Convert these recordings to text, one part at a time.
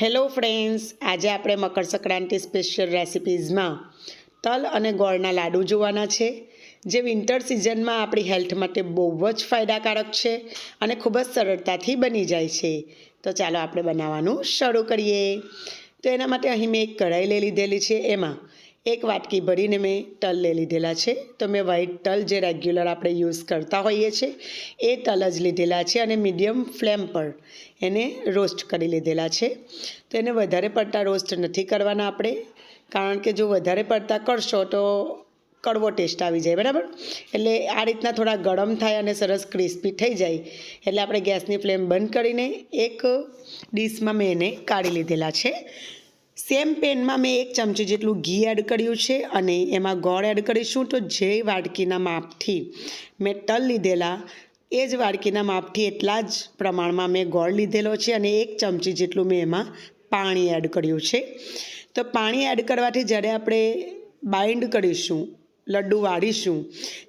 Hello friends, આજે આપણે Makar Sankranti special રેસિપીઝમાં તલ અને ગોળના લાડુ જોવાના છે, જે વિન્ટર સિઝનમાં આપણી હેલ્થ માટે બહુ જ ફાયદાકારક છે અને ખૂબ જ સરળતાથી બની જાય છે. તો ચાલો આપણે બનાવવાનું શરૂ કરીએ. તો એના માટે અહીં મેં એક કઢાઈ લઈ લીધેલી છે, એમાં એક વાટકી ભરીને મેં તલ લઈ લીધેલા છે. તો મેં વ્હાઈટ તલ જે રેગ્યુલર આપણે યુઝ કરતા હોઈએ છીએ એ તલ જ લીધેલા છે અને મીડિયમ ફ્લેમ પર એને રોસ્ટ કરી લીધેલા છે. તો એને વધારે પડતા રોસ્ટ નથી કરવાના આપણે, કારણ કે જો વધારે પડતા કરશો તો કડવો ટેસ્ટ આવી જાય, બરાબર? એટલે આ રીતના થોડા ગરમ થાય અને સરસ ક્રિસ્પી થઈ જાય, એટલે આપણે ગેસની ફ્લેમ બંધ કરીને એક ડીશમાં મેં એને કાઢી લીધેલા છે. સેમ પેનમાં મેં એક ચમચી જેટલું ઘી એડ કર્યું છે અને એમાં ગોળ એડ કરીશું તો જે વાડકીના માપથી મેં તલ લીધેલા, એ જ વાડકીના માપથી એટલા જ પ્રમાણમાં મેં ગોળ લીધેલો છે અને એક ચમચી જેટલું મેં એમાં પાણી એડ કર્યું છે. તો પાણી એડ કરવાથી જ્યારે આપણે બાઇન્ડ કરીશું લડ્ડુ વાળીશું.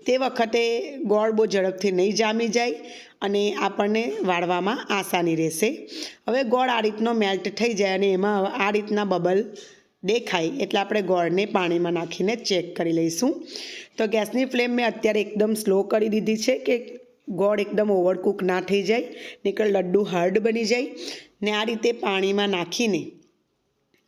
તે વખતે ગોળ બહુ ઝડપથી નહીં જામી જાય અને આપણને વાળવામાં આસાની રહેશે. હવે ગોળ આ રીતનો મેલ્ટ થઈ જાય અને એમાં આ રીતના બબલ દેખાય એટલે આપણે ગોળને પાણીમાં નાખીને ચેક કરી લઈશું. તો ગેસની ફ્લેમ મેં અત્યારે એકદમ સ્લો કરી દીધી છે કે ગોળ એકદમ ઓવરકુક ના થઈ જાય, નીકળ લડ્ડુ હાર્ડ બની જાય ને આ રીતે પાણીમાં નાખીને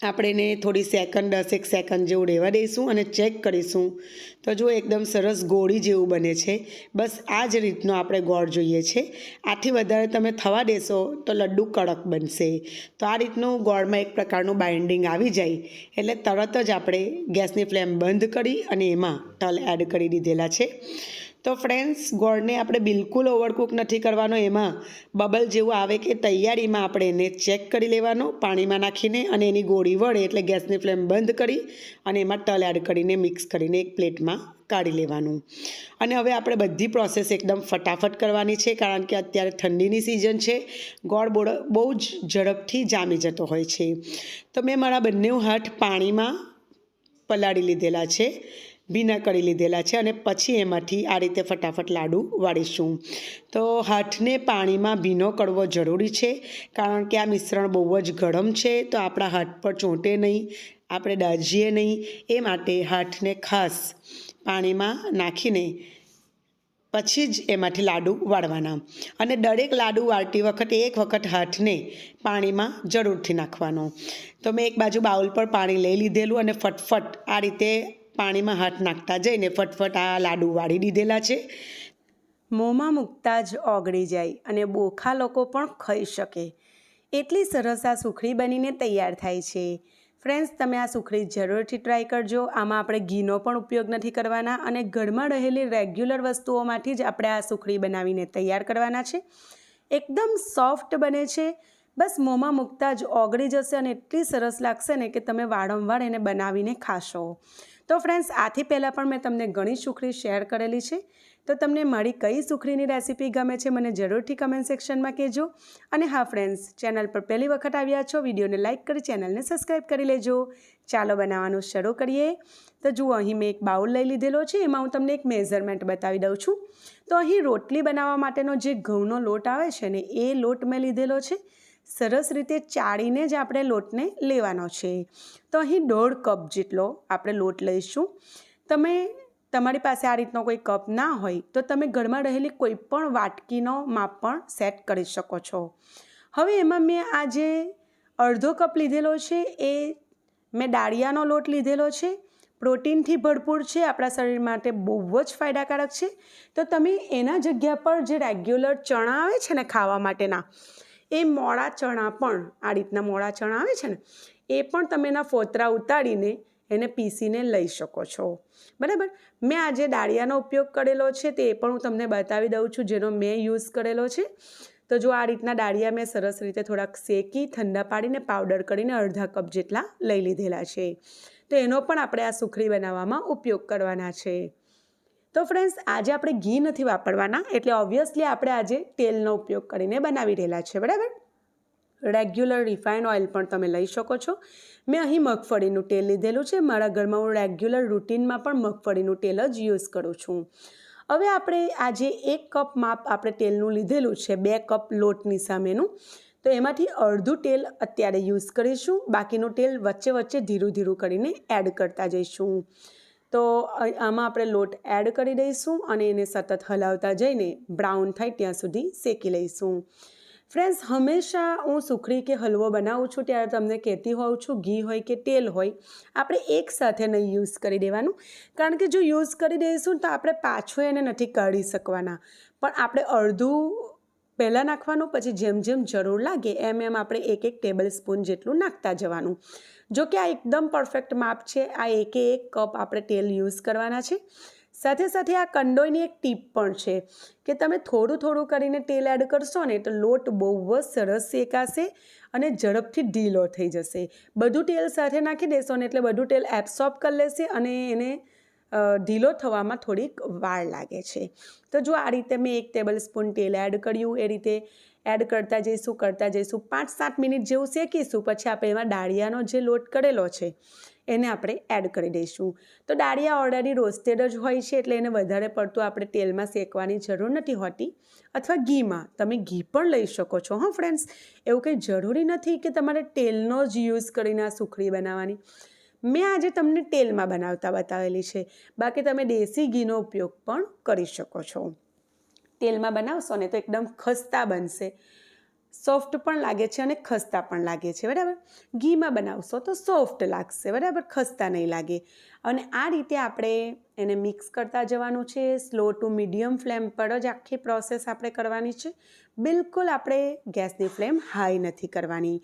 આપણે એને થોડી સેકન્ડ દસેક સેકન્ડ જેવું રહેવા દઈશું અને ચેક કરીશું. તો જો એકદમ સરસ ગોળી જેવું બને છે. બસ આ જ રીતનો આપણે ગોળ જોઈએ છે. આથી વધારે તમે થવા દેશો તો લડ્ડુ કડક બનશે. તો આ રીતનું ગોળમાં એક પ્રકારનું બાઇન્ડિંગ આવી જાય. એટલે તરત જ આપણે ગેસની ફ્લેમ બંધ કરી અને એમાં તલ એડ કરી દીધેલા છે. તો ફ્રેન્ડ્સ ગોળને આપણે બિલકુલ ઓવરકુક નથી કરવાનો એમાં. બબલ જેવું આવે કે તૈયારીમાં આપણે એને ચેક કરી લેવાનો, પાણીમાં નાખીને અને એની ગોળી વળે એટલે ગેસની ફ્લેમ બંધ કરી અને એમાં તલ એડ કરીને મિક્સ કરીને એક પ્લેટમાં કાઢી લેવાનું. અને હવે આપણે બધી પ્રોસેસ એકદમ ફટાફટ કરવાની છે, કારણ કે અત્યારે ઠંડીની સિઝન છે. ગોળ બોળ બહુ જ ઝડપથી જામી જતો હોય છે. તો મેં મારા બંને હાથ પાણીમાં પલાળી લીધેલા છે. ભીના કરી લીધેલા છે અને પછી એમાંથી આ રીતે ફટાફટ લાડુ વાળીશું. તો હાથને પાણીમાં ભીનો કરવો જરૂરી છે, કારણ કે આ મિશ્રણ બહુ જ ગરમ છે, તો આપણા હાથ પર ચોંટે નહીં, આપણે દાજીએ નહીં. એ માટે હાથને ખાસ પાણીમાં નાખીને પછી જ એમાંથી લાડુ વાળવાના. અને દરેક લાડુ વાળતી વખતે એક વખત હાથને પાણીમાં જરૂરથી નાખવાનો. તો મેં એક બાજુ બાઉલ પર પાણી લઈ લીધેલું અને ફટફટ આ રીતે પાણીમાં હાથ નાખતા જઈને ફટફટ આ લાડુ વાળી દીધેલા છે. મોંમાં મૂકતા જ ઓગળી જાય અને બોખા લોકો પણ ખાઈ શકે. એટલી સરસ આ સુખડી બનીને તૈયાર થાય છે. ફ્રેન્ડ્સ, તમે આ સુખડી જરૂરથી ટ્રાય કરજો. આમાં આપણે ઘીનો પણ ઉપયોગ નથી કરવાના અને ઘરમાં રહેલી રેગ્યુલર વસ્તુઓમાંથી જ આપણે આ સુખડી બનાવીને તૈયાર કરવાના છે. એકદમ સોફ્ટ બને છે. બસ મોંમાં મૂકતા જ ઓગળી જશે અને એટલી સરસ લાગશે ને કે તમે વારંવાર એને બનાવીને ખાશો. તો ફ્રેન્ડ્સ આથી પહેલાં પણ મેં તમને ઘણી સુખડી શેર કરેલી છે. તો તમને મારી કઈ સુખડીની રેસીપી ગમે છે મને જરૂરથી કમેન્ટ સેક્શનમાં કહેજો. અને હા ફ્રેન્ડ્સ ચેનલ પર પહેલી વખત આવ્યા છો, વિડીયોને લાઇક કરી ચેનલને સબસ્ક્રાઈબ કરી લેજો. ચાલો બનાવવાનું શરૂ કરીએ. તો જુઓ, અહીં મેં એક બાઉલ લઈ લીધેલો છે, એમાં હું તમને એક મેઝરમેન્ટ બતાવી દઉં છું. તો અહીં રોટલી બનાવવા માટેનો જે ઘઉંનો લોટ આવે છે ને, એ લોટ મેં લીધેલો છે. સરસ રીતે ચાળીને જ આપણે લોટને લેવાનો છે. તો અહીં દોઢ કપ જેટલો આપણે લોટ લઈશું. તમે, તમારી પાસે આ રીતનો કોઈ કપ ના હોય, તો તમે ઘરમાં રહેલી કોઈ પણ વાટકીનો માપ પણ સેટ કરી શકો છો. હવે એમાં મેં આ જે અડધો કપ લીધેલો છે, એ મેં ડાળિયાનો લોટ લીધેલો છે. પ્રોટીનથી ભરપૂર છે, આપણા શરીર માટે બહુ જ ફાયદાકારક છે. તો તમે એના જગ્યા પર જે રેગ્યુલર ચણા આવે છે ને ખાવા માટેના એ મોડા ચણા પણ, આ રીતના મોડા ચણા આવે છે ને, એ પણ તમે એના ફોતરા ઉતારીને એને પીસીને લઈ શકો છો. બરાબર? મેં આજે દાળિયાનો ઉપયોગ કરેલો છે તે પણ હું તમને બતાવી દઉં છું, જેનો મેં યુઝ કરેલો છે. તો જો આ રીતના દાળિયા મેં સરસ રીતે થોડાક શેકી, ઠંડા પાડીને પાવડર કરીને અડધા કપ જેટલા લઈ લીધેલા છે. તો એનો પણ આપણે આ સુખડી બનાવવામાં ઉપયોગ કરવાના છે. તો ફ્રેન્ડ્સ આજે આપણે ઘી નથી વાપરવાના, એટલે ઓબ્વિયસલી આપણે આજે તેલનો ઉપયોગ કરીને બનાવી રહેલા છે, બરાબર? રેગ્યુલર રિફાઇન ઓઇલ પણ તમે લઈ શકો છો. મેં અહીં મગફળીનું તેલ લીધેલું છે. મારા ઘરમાં હું રેગ્યુલર રૂટીનમાં પણ મગફળીનું તેલ જ યુઝ કરું છું. હવે આપણે આજે એક કપ માપ આપણે તેલનું લીધેલું છે, બે કપ લોટની સામેનું. તો એમાંથી અડધું તેલ અત્યારે યુઝ કરીશું. બાકીનું તેલ વચ્ચે વચ્ચે ધીરું ધીરું કરીને એડ કરતા જઈશું. તો આમાં આપણે લોટ એડ કરી દઈશું અને એને સતત હલાવતા જઈને બ્રાઉન થાય ત્યાં સુધી શેકી લઈશું. ફ્રેન્ડ્સ, હંમેશા હું સુખડી કે હલવો બનાવું છું ત્યારે તમને કહેતી હોઉં છું, ઘી હોય કે તેલ હોય, આપણે એકસાથે નહીં યુઝ કરી દેવાનું. કારણ કે જો યુઝ કરી દઈશું તો આપણે પાછું એને નથી કાઢી શકવાના. પણ આપણે અડધું પહેલાં નાખવાનું, પછી જેમ જેમ જરૂર લાગે, એમ એમ આપણે એક એક ટેબલ સ્પૂન જેટલું નાખતા જવાનું. જો કે આ એકદમ પરફેક્ટ માપ છે, આ એકે એક કપ આપણે તેલ યુઝ કરવાના છે. સાથે સાથે આ કંડોઈની એક ટીપ પણ છે કે તમે થોડું થોડું કરીને તેલ એડ કરશો ને તો લોટ બહુ જ સરસ શેકાશે અને ઝડપથી ઢીલો થઈ જશે. બધું તેલ સાથે નાખી દેશો ને, એટલે બધું તેલ એબ્સોર્બ કરી લેશે અને એને ઢીલો થવામાં થોડીક વાર લાગે છે. તો જો આ રીતે મેં એક ટેબલ સ્પૂન તેલ એડ કર્યું, એ રીતે એડ કરતા જઈશું કરતા જઈશું પાંચ સાત મિનિટ જેવું શેકીશું, પછી આપણે એમાં ડાળિયાનો જે લોટ કરેલો છે, એને આપણે એડ કરી દઈશું. તો ડાળિયા ઓલરેડી રોસ્ટેડ જ હોય છે, એટલે એને વધારે પડતું આપણે તેલમાં શેકવાની જરૂર નથી હોતી. અથવા ઘીમાં, તમે ઘી પણ લઈ શકો છો, હા ફ્રેન્ડ્સ એવું કંઈ જરૂરી નથી કે તમારે તેલનો જ યુઝ કરીને આ સુખડી બનાવવાની. મેં આજે તમને તેલમાં બનાવતા બતાવેલી છે. બાકી તમે દેશી ઘીનો ઉપયોગ પણ કરી શકો છો. તેલમાં બનાવશો ને તો એકદમ ખસ્તા બનશે. સોફ્ટ પણ લાગે છે અને ખસ્તા પણ લાગે છે, બરાબર? ઘીમાં બનાવશો તો સોફ્ટ લાગશે, બરાબર? ખસ્તા નહીં લાગે. અને આ રીતે આપણે એને મિક્સ કરતા જવાનું છે. સ્લો ટુ મીડિયમ ફ્લેમ પર જ આખી પ્રોસેસ આપણે કરવાની છે. બિલકુલ આપણે ગેસની ફ્લેમ હાઈ નથી કરવાની.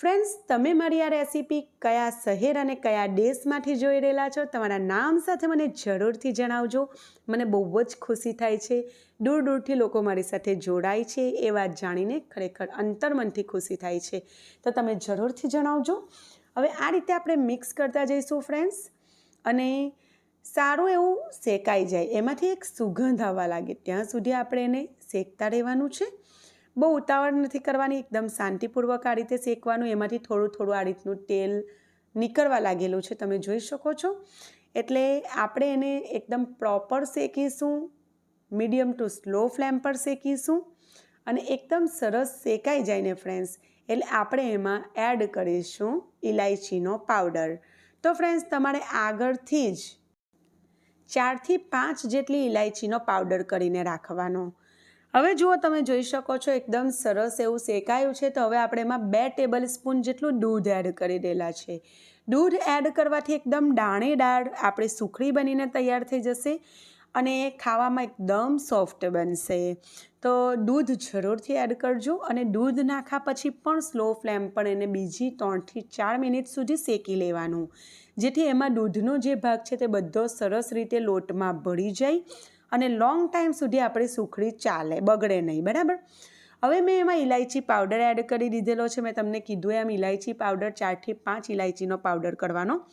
ફ્રેન્ડ્સ, તમે મારી આ રેસીપી કયા શહેર અને કયા દેશમાંથી જોઈ રહેલા છો તમારા નામ સાથે મને જરૂરથી જણાવજો. મને બહુ જ ખુશી થાય છે. દૂર દૂરથી લોકો મારી સાથે જોડાય છે એ વાત જાણીને ખરેખર અંતરમનથી ખુશી થાય છે. તો તમે જરૂરથી જણાવજો. હવે આ રીતે આપણે મિક્સ કરતા જઈશું ફ્રેન્ડ્સ અને સારું એવું શેકાઈ જાય. એમાંથી એક સુગંધ આવવા લાગે. ત્યાં સુધી આપણે એને શેકતા રહેવાનું છે. બહુ ઉતાવળ નથી કરવાની, એકદમ શાંતિપૂર્વક આ રીતે શેકવાનું, એમાંથી થોડું થોડું આ રીતનું તેલ નીકળવા લાગેલું છે, તમે જોઈ શકો છો. એટલે આપણે એને એકદમ પ્રોપર શેકીશું, મીડિયમ ટુ સ્લો ફ્લેમ પર શેકીશું અને એકદમ સરસ શેકાઈ જાય ને ફ્રેન્ડ્સ, એટલે આપણે એમાં એડ કરીશું ઇલાયચીનો પાવડર. તો ફ્રેન્ડ્સ, તમારે આગળથી જ ચારથી પાંચ જેટલી ઇલાયચીનો પાવડર કરીને રાખવાનો. હવે જુઓ તમે જોઈ શકો છો, એકદમ સરસ એવું શેકાયું છે. તો હવે આપણે એમાં બે ટેબલ સ્પૂન જેટલું દૂધ એડ કરી દેલા છે. દૂધ એડ કરવાથી એકદમ દાણેદાર આપણે સુખડી બનીને તૈયાર થઈ જશે અને ખાવામાં એકદમ સોફ્ટ બનશે. તો દૂધ જરૂરથી એડ કરજો અને દૂધ નાખ્યા પછી પણ સ્લો ફ્લેમ પર એને બીજી ત્રણથી ચાર મિનિટ સુધી શેકી લેવાનું. જેથી એમાં દૂધનો જે ભાગ છે તે બધો સરસ રીતે લોટમાં ભળી જાય અને લોંગ ટાઈમ સુધી આપણી સુખડી ચાલે, બગડે નહીં, બરાબર? હવે મેં એમાં ઇલાયચી પાવડર એડ કરી દીધેલો છે. મેં તમને કીધું એમ ઇલાયચી પાવડર ચારથી પાંચ ઇલાયચીનો પાવડર કરવાનો.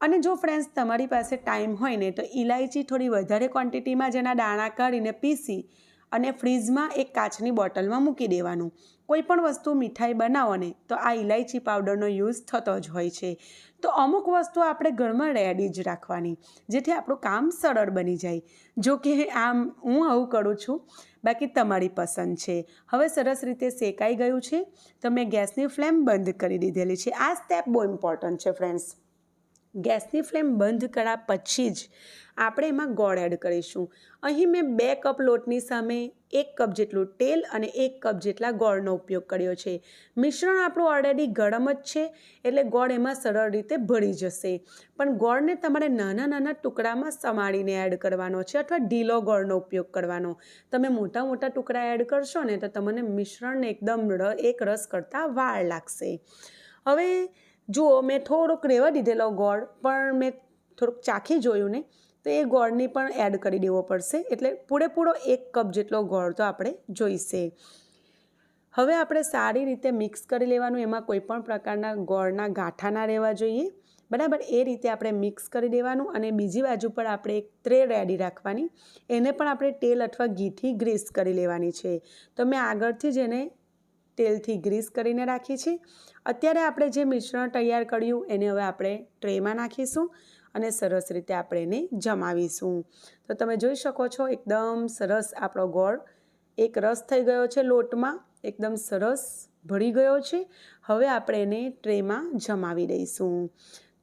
અને જો ફ્રેન્ડ્સ તમારી પાસે ટાઈમ હોય ને, તો ઇલાયચી થોડી વધારે ક્વોન્ટિટીમાં જેના દાણા કાઢીને પીસી અને ફ્રીજમાં એક કાચની બોટલમાં મૂકી દેવાનું. કોઈ પણ વસ્તુ મીઠાઈ બનાવો ને તો આ ઇલાયચી પાવડરનો યુઝ થતો જ હોય છે. તો અમુક વસ્તુ આપણે ઘરમાં રેડી જ રાખવાની, જેથી આપણું કામ સરળ બની જાય. જો કે આમ હું આવું કરું છું, બાકી તમારી પસંદ છે. હવે સરસ રીતે શેકાઈ ગયું છે, તો મેં ગેસની ફ્લેમ બંધ કરી દીધેલી છે. આ સ્ટેપ બહુ ઇમ્પોર્ટન્ટ છે ફ્રેન્ડ્સ ગેસની ફ્લેમ બંધ કર્યા પછી જ આપણે એમાં ગોળ એડ કરીશું. અહીં મેં બે કપ લોટની સામે એક કપ જેટલું તેલ અને એક કપ જેટલા ગોળનો ઉપયોગ કર્યો છે. મિશ્રણ આપણું ઓલરેડી ગરમ જ છે, એટલે ગોળ એમાં સરળ રીતે ભળી જશે. પણ ગોળને તમારે નાના નાના ટુકડામાં સમારીને એડ કરવાનો છે અથવા ઢીલો ગોળનો ઉપયોગ કરવાનો. તમે મોટા મોટા ટુકડા એડ કરશો ને તો તમને મિશ્રણને એકદમ એક રસ કરતાં વાળ લાગશે. હવે જુઓ, મેં થોડોક રહેવા દીધેલો ગોળ, પણ મેં થોડુંક ચાખી જોયું ને તો એ ગોળની પણ એડ કરી દેવો પડશે. એટલે પૂરેપૂરો એક કપ જેટલો ગોળ તો આપણે જોઈશે. હવે આપણે સારી રીતે મિક્સ કરી લેવાનું. એમાં કોઈપણ પ્રકારના ગોળના ગાંઠા ના રહેવા જોઈએ. બરાબર એ રીતે આપણે મિક્સ કરી દેવાનું અને બીજી બાજુ પર આપણે એક ટ્રે રેડી રાખવાની. એને પણ આપણે તેલ અથવા ઘીથી ગ્રીસ કરી લેવાની છે. તો મેં આગળથી જ એને તેલથી ગ્રીસ કરીને રાખી છે અત્યારે આપણે જે મિશ્રણ તૈયાર કર્યું એને હવે આપણે ટ્રેમાં નાખીશું અને સરસ રીતે આપણે એને જમાવીશું. તો તમે જોઈ શકો છો એકદમ સરસ આપણો ગોળ એક રસ થઈ ગયો છે લોટમાં, એકદમ સરસ ભળી ગયો છે. હવે આપણે એને ટ્રેમાં જમાવી દઈશું.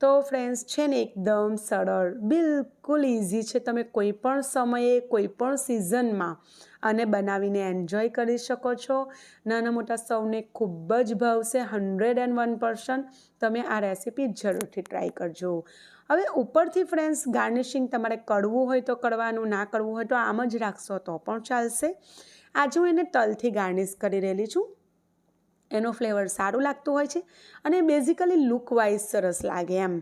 તો ફ્રેન્ડ્સ છે ને એકદમ સરળ, બિલકુલ ઇઝી છે. તમે કોઈ પણ સમયે, કોઈ પણ સિઝનમાં આને બનાવીને એન્જોય કરી શકો છો. નાના મોટા સૌને ખૂબ જ ભાવશે હંડ્રેડ એન્ડ વન પર્સન્ટ તમે આ રેસીપી જરૂરથી ટ્રાય કરજો. હવે ઉપરથી ફ્રેન્ડ્સ ગાર્નિશિંગ તમારે કડવું હોય તો કડવાનું ના કડવું હોય તો આમ જ રાખશો તો પણ ચાલશે. આજે હું એને તલથી ગાર્નિશ કરી રહેલી છું. એનો ફ્લેવર સારું લાગતું હોય છે અને બેઝિકલી લુક વાઇઝ સરસ લાગે એમ.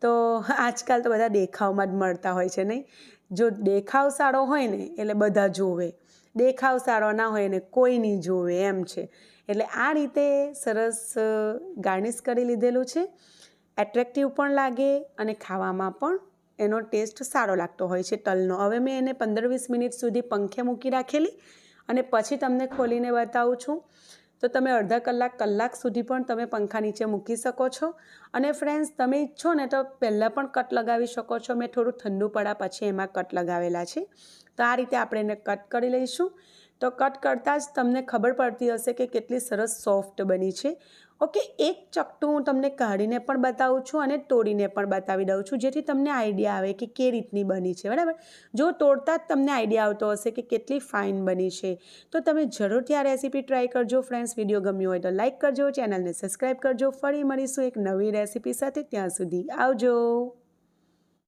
તો આજકાલ તો બધા દેખાવમાં જ મળતા હોય છે નહીં? જો દેખાવ સારો હોય ને, એટલે બધા જોવે. દેખાવ સારો ના હોય ને, કોઈ નહીં જોવે એમ છે. એટલે આ રીતે સરસ ગાર્નિશ કરી લીધેલું છે. એટ્રેક્ટિવ પણ લાગે અને ખાવામાં પણ એનો ટેસ્ટ સારો લાગતો હોય છે તલનો. હવે મેં એને પંદર વીસ મિનિટ સુધી પંખે મૂકી રાખેલી અને પછી તમને ખોલીને બતાવું છું. તો તમે અડધા કલાક કલાક સુધી પણ તમે પંખા નીચે મૂકી શકો છો. અને ફ્રેન્ડ્સ તમે ઈચ્છો ને તો પહેલાં પણ કટ લગાવી શકો છો. મેં થોડું ઠંડુ પડ્યા પછી એમાં કટ લગાવેલા છે. તો આ રીતે આપણે એને કટ કરી લઈશું. તો કટ કરતાં જ તમને ખબર પડતી હશે કે કેટલી સરસ સોફ્ટ બની છે. ઓકે, એક ચકટું હું તમને કાઢીને પણ બતાવું છું અને તોડીને પણ બતાવી દઉં છું, જેથી તમને આઈડિયા આવે કે કે રીતની બની છે, બરાબર? જો તોડતા જ તમને આઈડિયા આવતો હશે કે કેટલી ફાઇન બની છે. તો તમે જરૂરથી આ રેસીપી ટ્રાય કરજો ફ્રેન્ડ્સ, વીડિયો ગમ્યો હોય તો લાઇક કરજો, ચેનલને સબસ્ક્રાઈબ કરજો, ફરી મળીશું એક નવી રેસીપી સાથે ત્યાં સુધી આવજો.